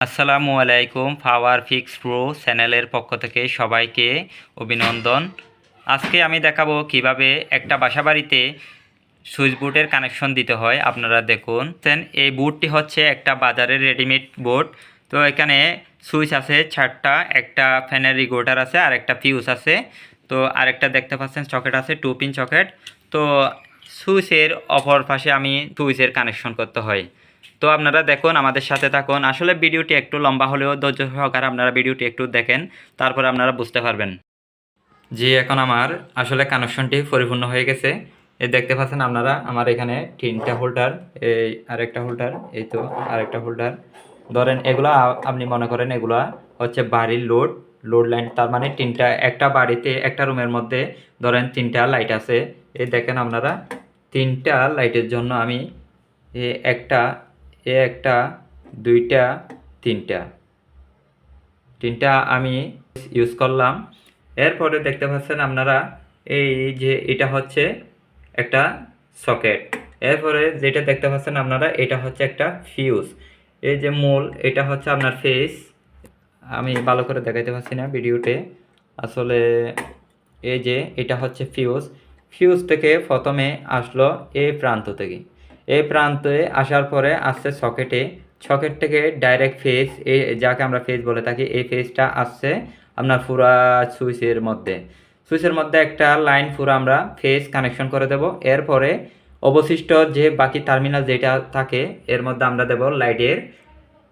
আসসালামু আলাইকুম পাওয়ার fix pro চ্যানেলের পক্ষ থেকে সবাইকে অভিনন্দন। আজকে আমি দেখাবো কীভাবে একটা বাসা বাড়িতে সুইচ বোর্ডের কানেকশন দিতে হয়। আপনারা দেখুন Then এই বোর্ডটি হচ্ছে একটা বাজারের রেডিমেড বোর্ড। তো এখানে সুইচ আছে চারটা, একটা ফ্যানের রিগোটার আছে আর একটা ফিউজ আছে। তো আরেকটা দেখতে পাচ্ছেন, সকেট আছে, টু পিন সকেট। তো সুইচের অপর পাশে আমি সুইচের কানেকশন করতে হয়। তো আপনারা দেখুন, আমাদের সাথে থাকুন। আসলে ভিডিওটি একটু লম্বা হলেও ধৈর্য সহকারে আপনারা ভিডিওটি একটু দেখেন, তারপর আপনারা বুঝতে পারবেন। জি, এখন আমার আসলে কানেকশনটি পরিপূর্ণ হয়ে গেছে। এ দেখতে পাচ্ছেন আপনারা, আমার এখানে তিনটা হোল্ডার এই আরেকটা হোল্ডার এই তো আরেকটা হোল্ডার ধরেন, এগুলা আপনি মনে করেন এগুলা হচ্ছে বাড়ির লোড লোড লাইন তার মানে তিনটা, একটা বাড়িতে, একটা রুমের মধ্যে ধরেন তিনটা লাইট আছে। এই দেখেন আপনারা, তিনটা লাইটের জন্য আমি একটা এ একটা, দুইটা, তিনটা। তিনটা আমি ইউজ করলাম। এরপরে দেখতে পাচ্ছেন আপনারা এই যে এটা হচ্ছে একটা সকেট এরপরে যেটা দেখতে পাচ্ছেন আপনারা, এটা হচ্ছে একটা ফিউজ এই যে মূল, এটা হচ্ছে আপনার ফেস আমি ভালো করে দেখাইতে পারছি না ভিডিওতে। আসলে এই যে এটা হচ্ছে ফিউজ ফিউজ থেকে প্রথমে আসলো এই প্রান্ত থেকে। এই প্রান্তে আসার পরে আসছে সকেটে। সকেট থেকে ডাইরেক্ট ফেস এই যাকে আমরা ফেস বলে থাকি, এই ফেসটা আসছে আপনার পুরা সুইচের মধ্যে। সুইচের মধ্যে একটা লাইন পুরো আমরা ফেস কানেকশন করে দেব। এরপরে অবশিষ্ট যে বাকি টার্মিনাল যেটা থাকে, এর মধ্যে আমরা দেব লাইটের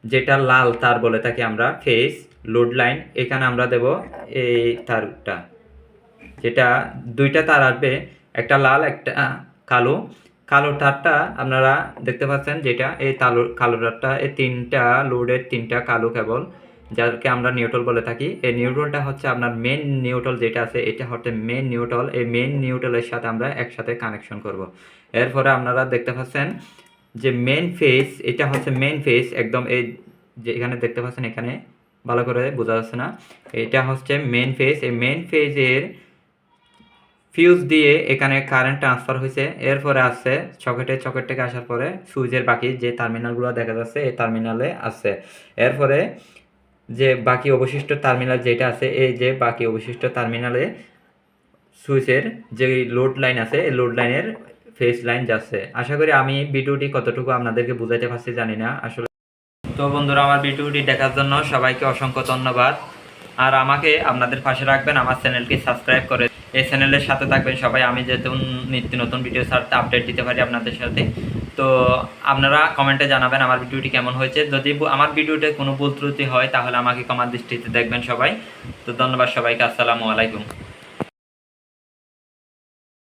যেটা লাল, তার বলে থাকি আমরা ফেস লোড লাইন এখানে আমরা দেব এই তারটা। যেটা দুইটা তার আসবে, একটা লাল, একটা কালো। কালো তারটা আপনারা দেখতে পাচ্ছেন যেটা, এই কালো কালো তারটা এই তিনটা লোডের তিনটা কালো কেবল, যাকে আমরা নিউট্রাল বলে থাকি। এই নিউট্রালটা হচ্ছে আপনার মেন নিউট্রাল যেটা আছে, এটা হচ্ছে মেন নিউট্রাল। এই মেন নিউট্রালের সাথে আমরা একসাথে কানেকশন করব। এরপরে আপনারা দেখতে পাচ্ছেন যে মেন ফেস এটা হচ্ছে মেন ফেস একদম এই যে এখানে দেখতে পাচ্ছেন এখানে, ভালো করে বোঝা যাচ্ছে না। এটা হচ্ছে মেন ফেজ এই মেন ফেজের ফিউজ দিয়ে এখানে কারেন্ট ট্রান্সফার হয়েছে এরপরে আসছে চকেটে চকেট থেকে আসার পরে সুইচের বাকি যে টার্মিনালগুলো দেখা যাচ্ছে, এই টার্মিনালে আসছে এরপরে যে বাকি অবশিষ্ট টার্মিনাল যেটা আছে, এই যে বাকি অবশিষ্ট টার্মিনালে সুইচের যে লোড লাইন আছে, এই লোড লাইনের ফেস লাইন যাচ্ছে। আশা করি আমি ভিডিওটি কতটুকু আপনাদেরকে বুঝাইতে পারছি জানি না। আসলে তো বন্ধুরা, আমার ভিডিওটি দেখার জন্য সবাইকে অসংখ্য ধন্যবাদ। আর আমাকে আপনাদের পাশে রাখবেন, আমার চ্যানেলকে সাবস্ক্রাইব করে এই চ্যানেলের সাথে থাকবেন সবাই। আমি যেহেতু নিত্য নতুন ভিডিও ছাড়তে আপডেট দিতে পারি আপনাদের সাথে। তো আপনারা কমেন্টে জানাবেন আমার ভিডিওটি কেমন হয়েছে। যদি আমার ভিডিওতে কোনো ভুল ত্রুটি হয়, তাহলে আমাকে কমার দৃষ্টিতে দেখবেন সবাই। তো ধন্যবাদ সবাইকে। আসসালামু আলাইকুম।